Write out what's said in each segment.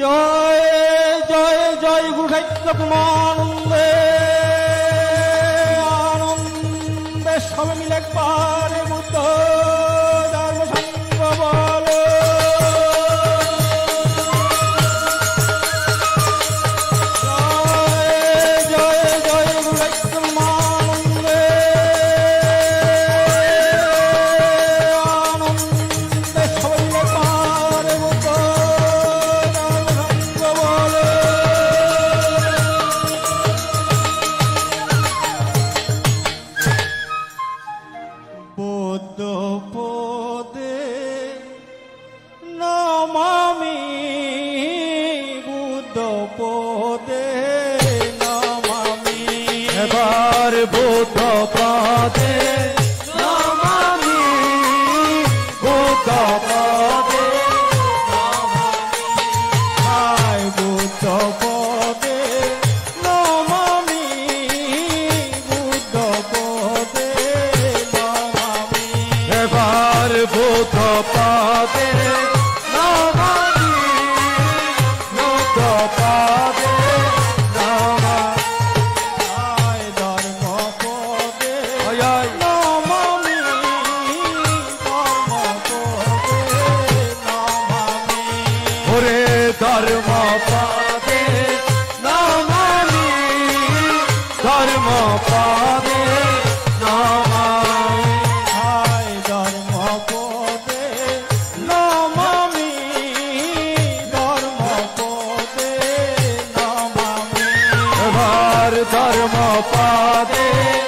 জয় জয় জয় গুরুসাহিত্য কুমানন্দে আনন্দে সবে মিলে একবার। ভূত পদে নমামি ভূত পদে হায় ভূত পদে নমামি ভূত পদে নমামি। এবার ভূত yeah.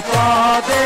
Father.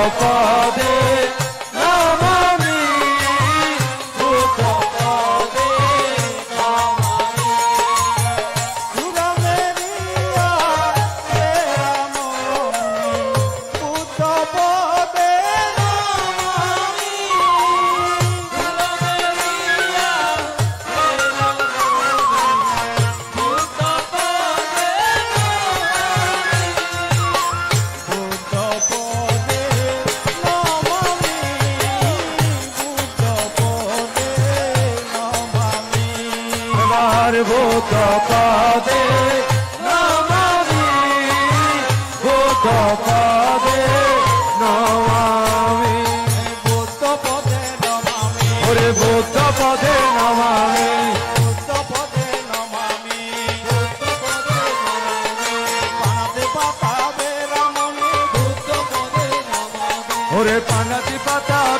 Mustafa de ভূত পদে নমামি ভূত পদে নমামি ভূত পদে নমামি। ওরে ভূত পদে নমামি ওরে পানাতি পাতা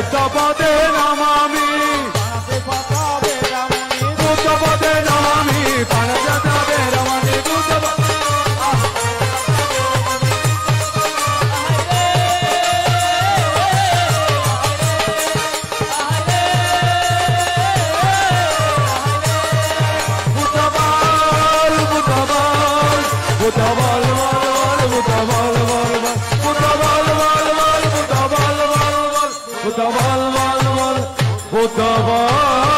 উদ্যপদে নামা متواضع